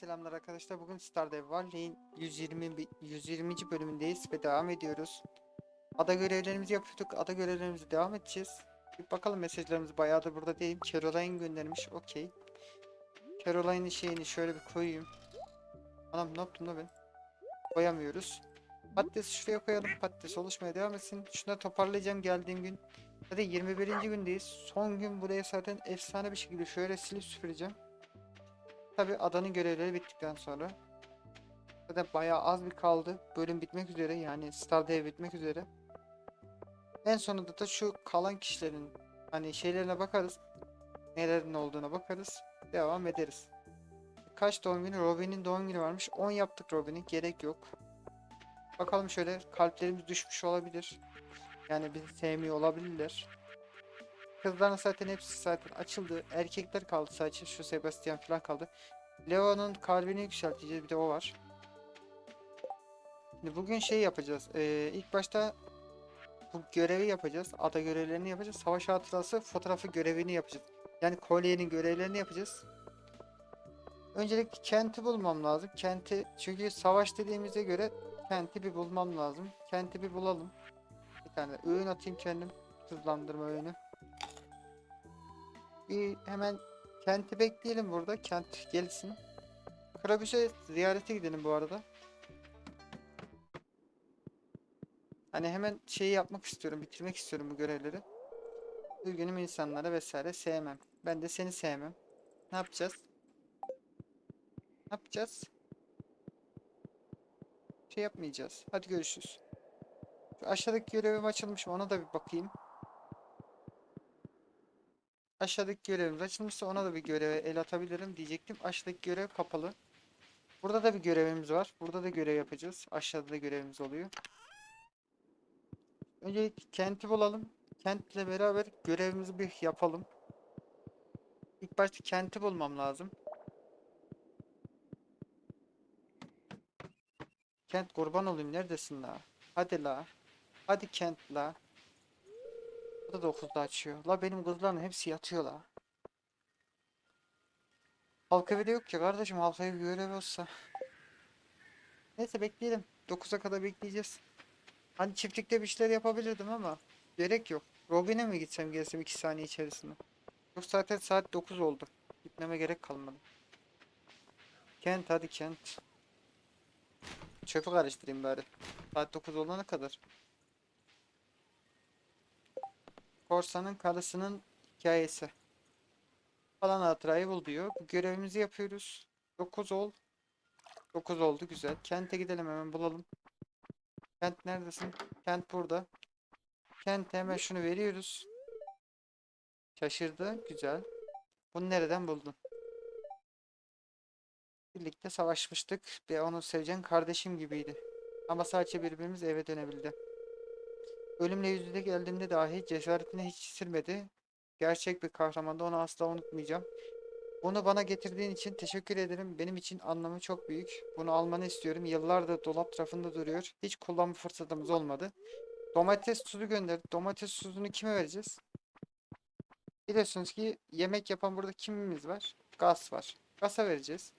Selamlar arkadaşlar. Bugün Stardew Valley'in 120 bi- 120. bölümündeyiz ve devam ediyoruz. Ada görevlerimizi yapıyorduk. Ada görevlerimizi devam edeceğiz. Bir bakalım mesajlarımız bayağı da burada değil. Caroline göndermiş. Okey. Caroline'in şeyini şöyle bir koyayım. Anam ne yaptım da ben? Koyamıyoruz. Patatesi şuraya koyalım. Patates oluşmaya devam etsin. Şuna toparlayacağım geldiğim gün. Hadi 21. gündeyiz. Son gün buraya zaten efsane bir şekilde şöyle silip süpüreceğim. Tabi adanın görevleri bittikten sonra. Zaten bayağı az bir kaldı. Bölüm bitmek üzere yani Stardew bitmek üzere. En sonunda da şu kalan kişilerin hani şeylerine bakarız. Nelerin olduğuna bakarız. Devam ederiz. Kaç doğum günü? Robin'in doğum günü varmış. 10 yaptık Robin'i. Gerek yok. Bakalım şöyle kalplerimiz düşmüş olabilir. Yani bizi sevmiyor olabilirler. Kızların zaten hepsi zaten açıldı. Erkekler kaldı sadece. Şu Sebastian falan kaldı. Leo'nun kalbini yükselteceğiz. Bir de o var. Şimdi bugün şey yapacağız. Ee, ilk başta bu görevi yapacağız. Ada görevlerini yapacağız. Savaş hatırası fotoğrafı görevini yapacağız. Yani kolyenin görevlerini yapacağız. Öncelikle kenti bulmam lazım. Kenti çünkü savaş dediğimize göre kenti bir bulmam lazım. Kenti bir bulalım. Bir tane öğün atayım kendim. Hızlandırma öğünü. Bir hemen kenti bekleyelim burada. Kent gelsin. Krabüse ziyarete gidelim bu arada. Hani hemen şeyi yapmak istiyorum, bitirmek istiyorum bu görevleri. Üzgünüm insanlara vesaire sevmem. Ben de seni sevmem. Ne yapacağız? Ne yapacağız? Şey yapmayacağız. Hadi görüşürüz. Şu aşağıdaki görevim açılmış mı? Ona da bir bakayım. Aşağıdaki görevimiz açılmışsa ona da bir göreve el atabilirim diyecektim. Aşağıdaki görev kapalı. Burada da bir görevimiz var. Burada da görev yapacağız. Aşağıda da görevimiz oluyor. Öncelikle kenti bulalım. Kentle beraber görevimizi bir yapalım. İlk başta kenti bulmam lazım. Kent kurban olayım neredesin la? Hadi la. Hadi kent la. Da 9'da açıyor. La benim kızların hepsi yatıyor la. Halka evi de yok ki kardeşim. Halka evi görev olsa. Neyse bekleyelim. 9'a kadar bekleyeceğiz. Hani çiftlikte bir şeyler yapabilirdim ama gerek yok. Robin'e mi gitsem gelsem 2 saniye içerisinde. Yok zaten saat 9 oldu. Gitmeme gerek kalmadı. Kent hadi Kent. Çöpü karıştırayım bari. Saat 9 olana kadar. Korsanın karısının hikayesi. Falan hatırayı bul diyor. Bu görevimizi yapıyoruz. 9 ol. 9 oldu güzel. Kente gidelim hemen bulalım. Kent neredesin? Kent burada. Kent hemen şunu veriyoruz. Şaşırdı. Güzel. Bunu nereden buldun? Birlikte savaşmıştık ve onu sevecen kardeşim gibiydi. Ama sadece birbirimiz eve dönebildi. Ölümle yüz yüze geldiğimde dahi cesaretini hiç silmedi. Gerçek bir kahramandı onu asla unutmayacağım. Bunu bana getirdiğin için teşekkür ederim. Benim için anlamı çok büyük. Bunu almanı istiyorum. Yıllardır dolap tarafında duruyor. Hiç kullanma fırsatımız olmadı. Domates tuzu gönderdi. Domates tuzunu kime vereceğiz? Biliyorsunuz ki yemek yapan burada kimimiz var? Gaz var. Gaz'a vereceğiz.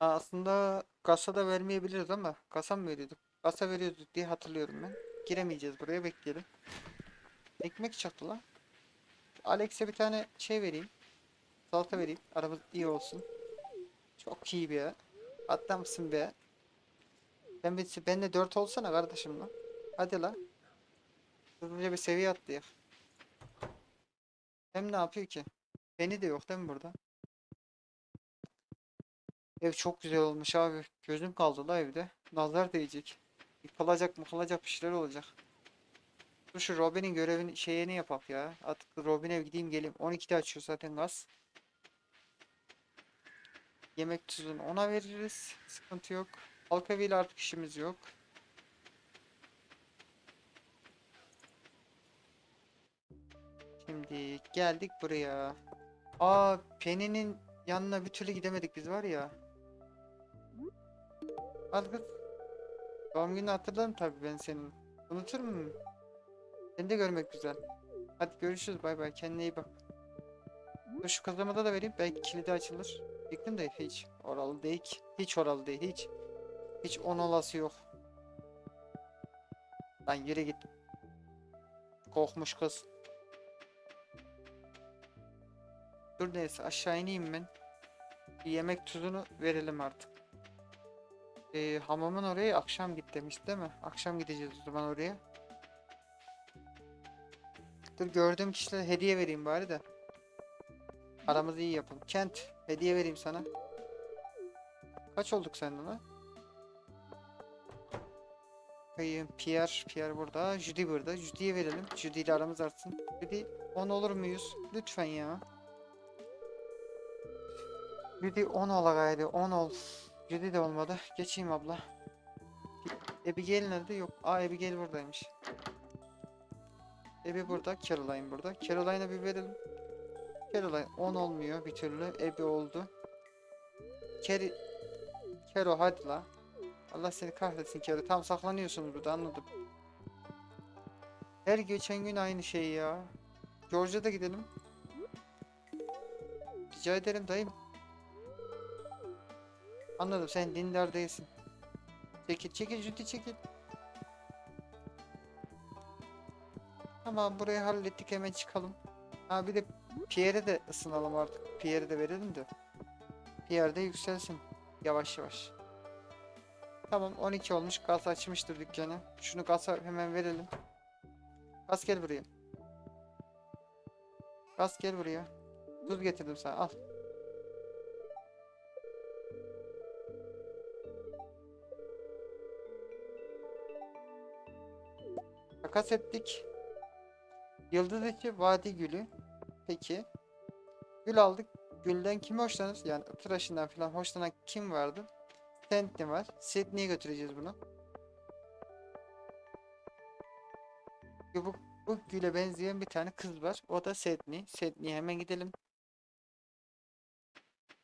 Aslında Gas'a da vermeyebiliriz ama Gas'a mı veriyorduk? Gas'a veriyorduk diye hatırlıyorum ben. Giremeyeceğiz buraya bekleyelim. Ekmek çaktı lan. Alex'e bir tane şey vereyim. Salata vereyim. Aramız iyi olsun. Çok iyi ya. Adamsın be. Ben bir, ben de 4 olsana kardeşim lan. Hadi lan. Hızlıca bir seviye atlayak. Hem ne yapıyor ki? Beni de yok değil mi burada? Ev çok güzel olmuş abi. Gözüm kaldı la evde. Nazar değecek. Yıkılacak mıkılacak bir şeyler olacak. Dur şu Robin'in görevini şeyini yapak ya. Artık Robin'e gideyim geleyim. 12'de açıyor zaten gaz. Yemek tuzunu ona veririz. Sıkıntı yok. Halk eviyle artık işimiz yok. Şimdi geldik buraya. Aa Penny'nin yanına bir türlü gidemedik biz var ya. Al kız. Doğum gününü hatırlarım tabii ben senin. Unutur muyum? Seni de görmek güzel. Hadi görüşürüz bay bay kendine iyi bak. Dur şu kazamada da vereyim. Belki kilidi açılır. Diktim de hiç. Oralı değil. Hiç oralı değil. Hiç. Hiç on olası yok. Lan yürü git. Korkmuş kız. Dur neyse aşağı ineyim ben. Bir yemek tuzunu verelim artık. Ee, hamamın oraya akşam git demiş değil mi? Akşam gideceğiz o zaman oraya. Dur gördüğüm kişilere hediye vereyim bari de. Aramızı iyi yapalım. Kent hediye vereyim sana. Kaç olduk senden ha? Bakayım Pierre, Pierre burada. Judy burada. Judy'ye verelim. Judy ile aramız artsın. Judy 10 olur muyuz? Lütfen ya. Judy 10 ola gayri 10 ol. Judy de olmadı. Geçeyim abla. Abigail nerede? Yok. Aa Abigail buradaymış. Abby burada. Caroline burada. Caroline'a bir verelim. Caroline 10 olmuyor bir türlü. Abby oldu. Keri... Kero hadi la. Allah seni kahretsin Kero. Tam saklanıyorsunuz burada anladım. Her geçen gün aynı şey ya. George'a da gidelim. Rica ederim dayım. Anladım sen dindar değilsin. Çekil çekil Judy çekil. Tamam burayı hallettik hemen çıkalım. Ha bir de Pierre'e de ısınalım artık. Pierre'e de verelim de. Pierre de yükselsin. Yavaş yavaş. Tamam 12 olmuş. Gaz açmıştır dükkanı. Şunu gaza hemen verelim. Gaz gel buraya. Gaz gel buraya. Tuz getirdim sana al. Takas ettik. Yıldız içi vadi gülü. Peki. Gül aldık. Gülden kim hoşlanır? Yani tıraşından falan hoşlanan kim vardı? Sydney var. Sydney'e götüreceğiz bunu. Bu, bu güle benzeyen bir tane kız var. O da Sydney. Sydney'e hemen gidelim.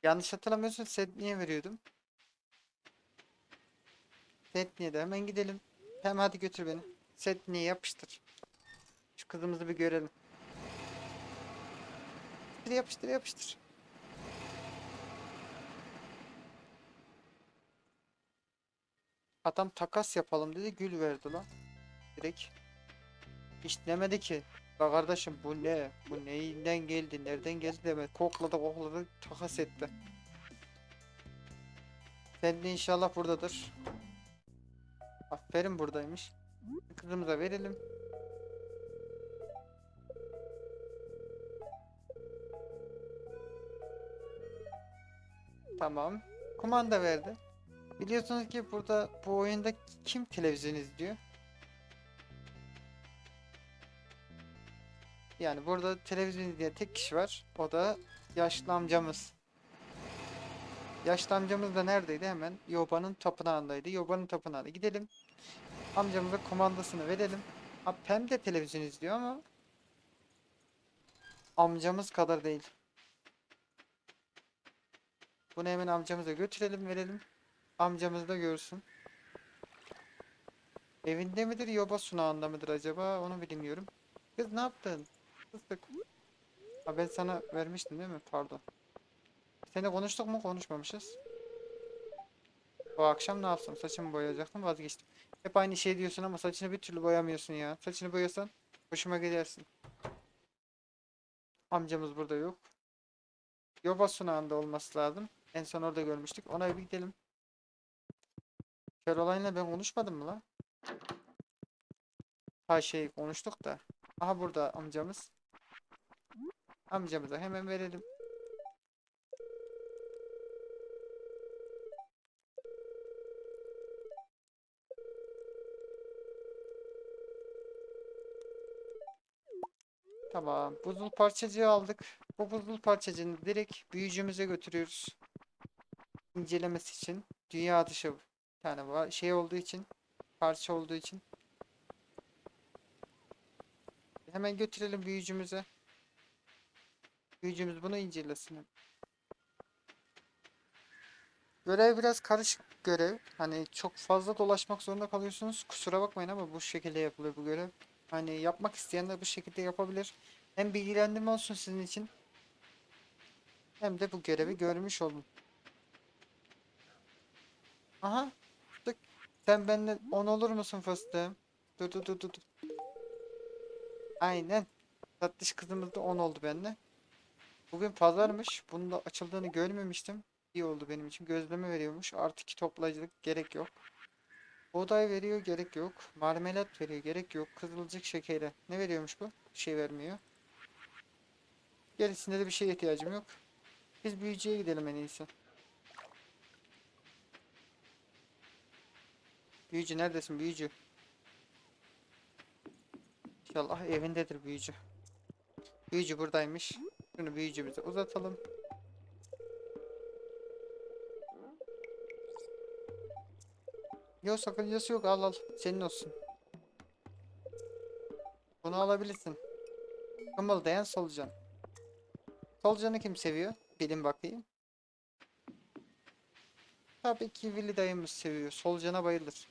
Yanlış hatırlamıyorsun Sydney'e veriyordum. Sydney'e de hemen gidelim. Hem hadi götür beni. Sydney'e yapıştır. Şu kızımızı bir görelim. Yapıştır yapıştır yapıştır. Adam takas yapalım dedi gül verdi lan. Direkt. Hiç demedi ki. La kardeşim bu ne? Bu neyinden geldi? Nereden geldi demedi. Kokladı kokladı takas etti. Sen inşallah buradadır. Aferin buradaymış. Kızımıza verelim. Tamam. Kumanda verdi. Biliyorsunuz ki burada bu oyunda kim televizyon izliyor? Yani burada televizyon izleyen tek kişi var. O da yaşlı amcamız. Yaşlı amcamız da neredeydi? Hemen Yoba'nın tapınağındaydı. Yoba'nın tapınağına gidelim. Amcamıza kumandasını verelim. Ha, Pem de televizyon izliyor ama amcamız kadar değil. Bunu hemen amcamıza götürelim verelim. Amcamız da görsün. Evinde midir yoba sunağında mıdır acaba onu bilmiyorum. Kız ne yaptın? Fıstık. Ha ben sana vermiştim değil mi? Pardon. Seni konuştuk mu? Konuşmamışız. Bu akşam ne yapsam? Saçımı boyayacaktım vazgeçtim. Hep aynı şey diyorsun ama saçını bir türlü boyamıyorsun ya. Saçını boyasan hoşuma gidersin. Amcamız burada yok. Yoba sunağında olması lazım. En son orada görmüştük. Ona bir gidelim. Caroline'la ben konuşmadım mı lan? Ha şey konuştuk da. Aha burada amcamız. Amcamıza hemen verelim. Tamam. Buzul parçacığı aldık. Bu buzul parçacığını direkt büyücümüze götürüyoruz. İncelemesi için. Dünya dışı bir tane. Şey olduğu için. Parça olduğu için. Hemen götürelim büyücümüze. Büyücümüz bunu incelesin. Görev biraz karışık görev. Hani çok fazla dolaşmak zorunda kalıyorsunuz. Kusura bakmayın ama bu şekilde yapılıyor bu görev. Hani yapmak isteyenler bu şekilde yapabilir. Hem bilgilendirme olsun sizin için. Hem de bu görevi görmüş olun. Aha. Sen benimle 10 olur musun fıstığım? Dur dur dur dur. Aynen. Tatlış kızımız da 10 oldu benimle. Bugün pazarmış. Bunun da açıldığını görmemiştim. İyi oldu benim için. Gözleme veriyormuş. Artı 2 toplayıcılık gerek yok. Buğday veriyor gerek yok. Marmelat veriyor gerek yok. Kızılcık şekeri. Ne veriyormuş bu? Bir şey vermiyor. Gerisinde de bir şeye ihtiyacım yok. Biz büyücüye gidelim en iyisi. Büyücü neredesin büyücü? İnşallah evindedir büyücü. Büyücü buradaymış. Şunu büyücümüze uzatalım. Yok sakıncası yok al al. Senin olsun. Bunu alabilirsin. Kımıldayan solucan. Solucanı kim seviyor? Bilin bakayım. Tabii ki Willy dayımız seviyor. Solucana bayılır.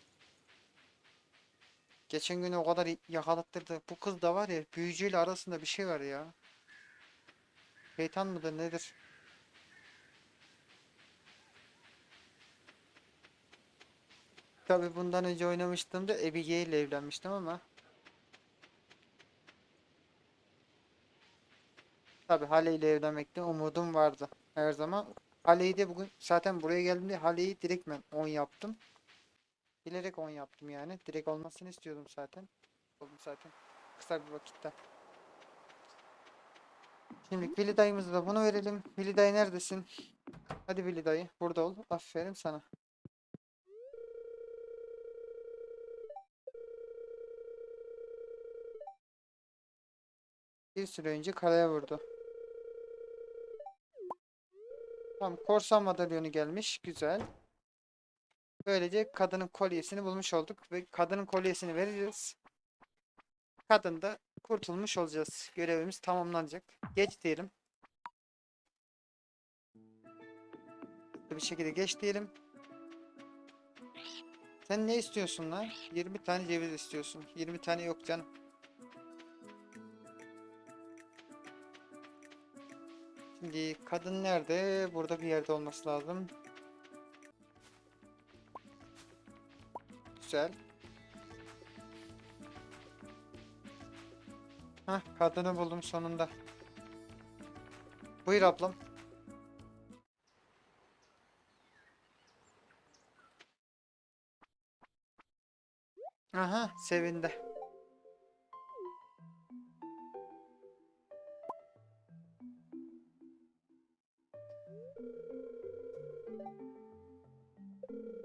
Geçen gün o kadar yakalattırdı. Bu kız da var ya büyücüyle arasında bir şey var ya. Şeytan mıdır nedir? Tabii bundan önce oynamıştım da Abigail ile evlenmiştim ama. Tabii Hale ile evlenmekte umudum vardı her zaman. Hale'yi de bugün zaten buraya geldiğimde Hale'yi direkt ben 10 yaptım. Bilerek 10 yaptım yani. Direkt olmasını istiyordum zaten. Oldu zaten. Kısa bir vakitte. Şimdi Willy dayımıza da bunu verelim. Willy dayı neredesin? Hadi Willy dayı burada ol. Aferin sana. Bir süre önce kaleye vurdu. Tamam korsan madalyonu gelmiş. Güzel. Böylece kadının kolyesini bulmuş olduk ve kadının kolyesini vereceğiz. Kadın da kurtulmuş olacağız. Görevimiz tamamlanacak. Geç diyelim. Bir şekilde geç diyelim. Sen ne istiyorsun lan? 20 tane ceviz istiyorsun. 20 tane yok canım. Şimdi kadın nerede? Burada bir yerde olması lazım. Güzel. Hah kadını buldum sonunda. Buyur ablam. Aha sevindi.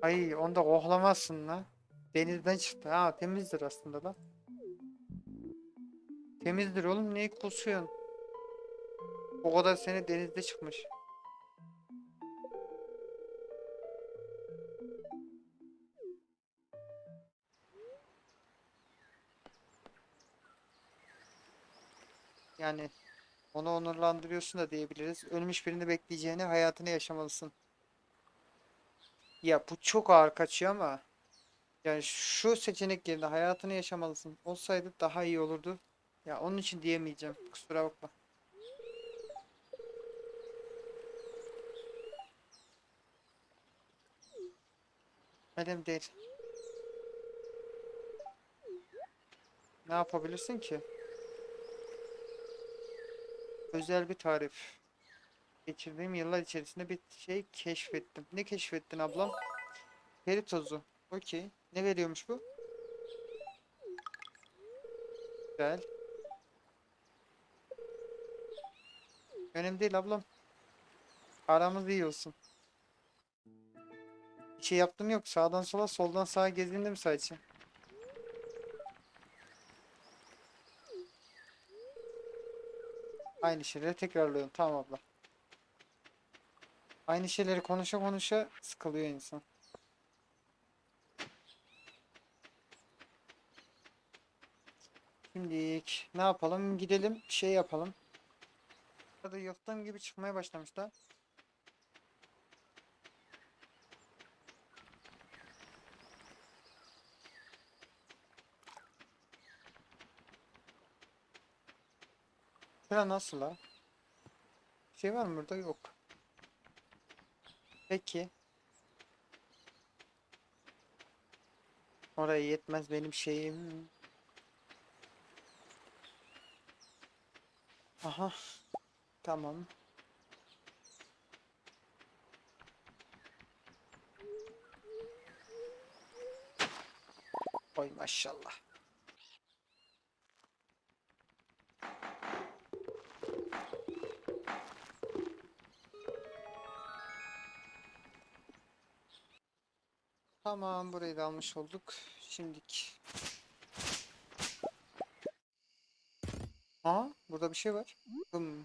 Ay onu da kohlamazsın la. Denizden çıktı. Ha temizdir aslında da. Temizdir oğlum neyi kusuyorsun? O kadar sene denizde çıkmış. Yani onu onurlandırıyorsun da diyebiliriz. Ölmüş birini bekleyeceğine hayatını yaşamalısın. Ya bu çok ağır kaçıyor ama yani şu seçenek yerine hayatını yaşamalısın olsaydı daha iyi olurdu. Ya onun için diyemeyeceğim. Kusura bakma. Önemli değil. Ne yapabilirsin ki? Özel bir tarif. Geçirdiğim yıllar içerisinde bir şey keşfettim. Ne keşfettin ablam? Peri tozu. Okey. Ne veriyormuş bu? Güzel. Önemli değil ablam. Aramız iyi olsun. Bir şey yaptım yok. Sağdan sola, soldan sağa gezindim sadece. Aynı şeyleri tekrarlıyorum. Tamam abla. Aynı şeyleri konuşa konuşa sıkılıyor insan. Şimdilik ne yapalım? Gidelim şey yapalım. Burada yıktığım gibi çıkmaya başlamışlar. Şura nasıl la? Şey var mı burada? Yok. Peki. Oraya yetmez benim şeyim. Aha. Tamam. Oy maşallah. Tamam burayı da almış olduk. Şimdik. Aa burada bir şey var. Hmm.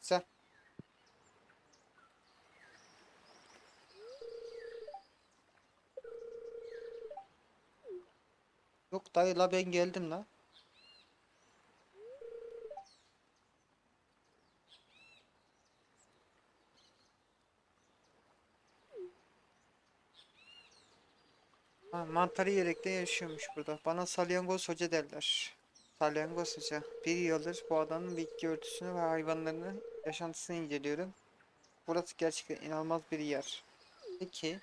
Güzel. Yok dayı la ben geldim la. Ha, mantarı yerekte yaşıyormuş burada. Bana salyangoz hoca derler. Salyangoz hoca. Bir yıldır bu adanın bitki örtüsünü ve hayvanlarını yaşantısını inceliyorum. Burası gerçekten inanılmaz bir yer. Peki.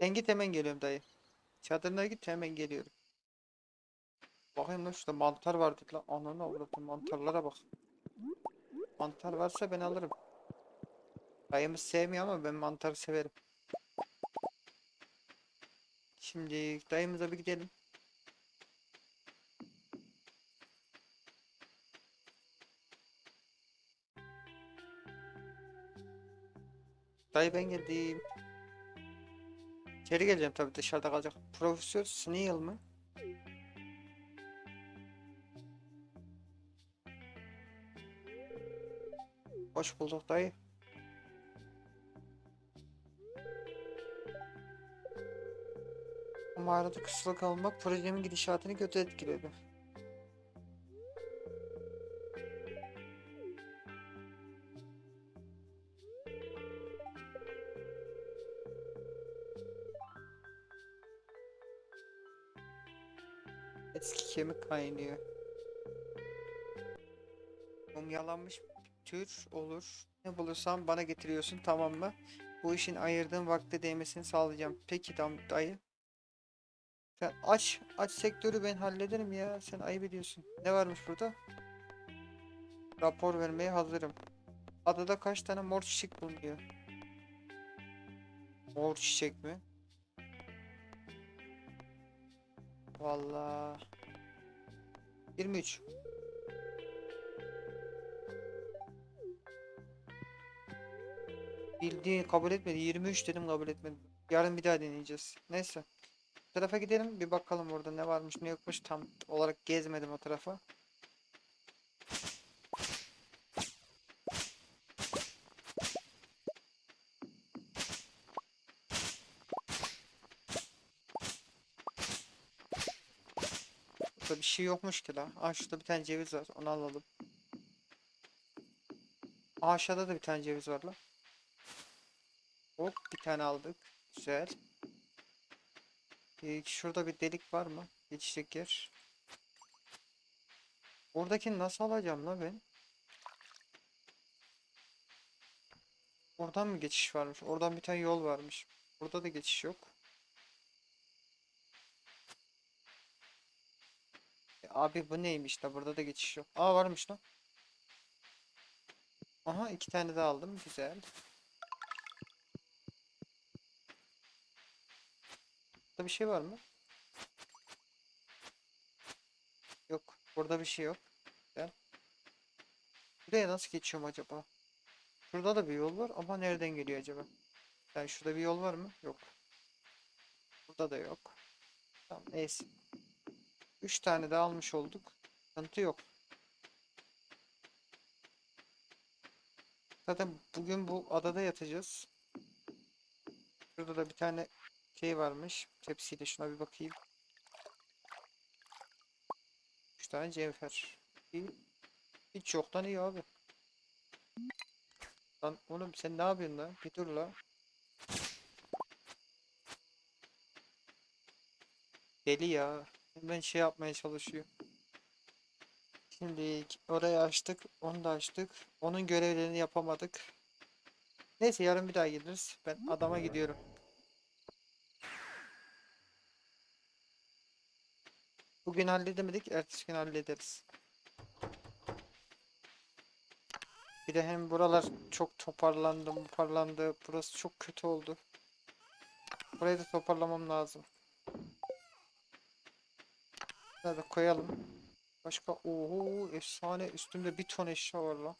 Sen git hemen geliyorum dayı. Çadırına git hemen geliyorum. Bakayım lan şurada mantar vardı lan. Ananı avradım mantarlara bak. Mantar varsa ben alırım. Dayımız sevmiyor ama ben mantarı severim. Şimdi dayımıza bir gidelim. Dayı ben geldim. İçeri geleceğim tabii dışarıda kalacak. Profesör Snail mı? Hoş bulduk dayı. Mağarada kısılı kalmak projemin gidişatını kötü etkiledi. Eski kemik kaynıyor. Mumyalanmış tür olur. Ne bulursan bana getiriyorsun tamam mı? Bu işin ayırdığım vakte değmesini sağlayacağım. Peki tamam dayı. Sen aç, aç sektörü ben hallederim ya. Sen ayıp ediyorsun. Ne varmış burada? Rapor vermeye hazırım. Adada kaç tane mor çiçek bulunuyor? Mor çiçek mi? Vallahi. 23. Bildiğin kabul etmedi. 23 dedim kabul etmedi. Yarın bir daha deneyeceğiz. Neyse. Bu tarafa gidelim bir bakalım orada ne varmış ne yokmuş tam olarak gezmedim o tarafa. Burada bir şey yokmuş ki la. Aa şurada bir tane ceviz var onu alalım. Aa, aşağıda da bir tane ceviz var la. Hop bir tane aldık. Güzel. Ee, şurada bir delik var mı? Geçecek yer. Oradakini nasıl alacağım la ben? Oradan mı geçiş varmış? Oradan bir tane yol varmış. Burada da geçiş yok. E, abi bu neymiş da burada da geçiş yok. Aa varmış lan. Aha iki tane daha aldım. Güzel. Burada bir şey var mı? Yok. Burada bir şey yok. Gel. Buraya nasıl geçiyorum acaba? Şurada da bir yol var ama nereden geliyor acaba? Yani şurada bir yol var mı? Yok. Burada da yok. Tamam neyse. 3 tane de almış olduk. Sıkıntı yok. Zaten bugün bu adada yatacağız. Şurada da bir tane şey varmış. Tepsiyle şuna bir bakayım. 3 tane cevher. Hiç yoktan iyi abi. Lan oğlum sen ne yapıyorsun lan? Bir dur la. Deli ya. Hemen şey yapmaya çalışıyor. Şimdi orayı açtık. Onu da açtık. Onun görevlerini yapamadık. Neyse yarın bir daha geliriz. Ben adama gidiyorum. Bugün halledemedik. Ertesi gün hallederiz. Bir de hem buralar çok toparlandı, toparlandı. Burası çok kötü oldu. Burayı da toparlamam lazım. Şurada da koyalım. Başka oho efsane üstümde bir ton eşya var lan.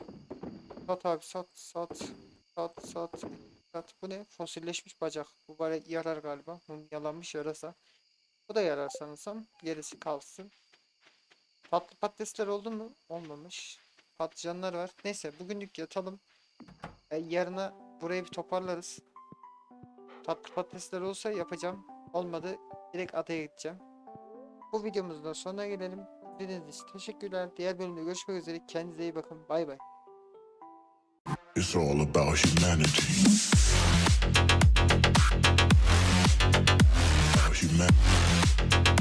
Sat abi sat sat sat sat sat. Bu ne? Fosilleşmiş bacak. Bu bana yarar galiba. Mumyalanmış yarasa. Bu da yarar sanırsam. Gerisi kalsın. Tatlı patatesler oldu mu? Olmamış. Patlıcanlar var. Neyse bugünlük yatalım. E, yarına burayı bir toparlarız. Tatlı patatesler olsa yapacağım. Olmadı direkt adaya gideceğim. Bu videomuzun da sonuna gelelim. İzlediğiniz için teşekkürler. Diğer bölümde görüşmek üzere. Kendinize iyi bakın. Bay bay. It's all about humanity. humain.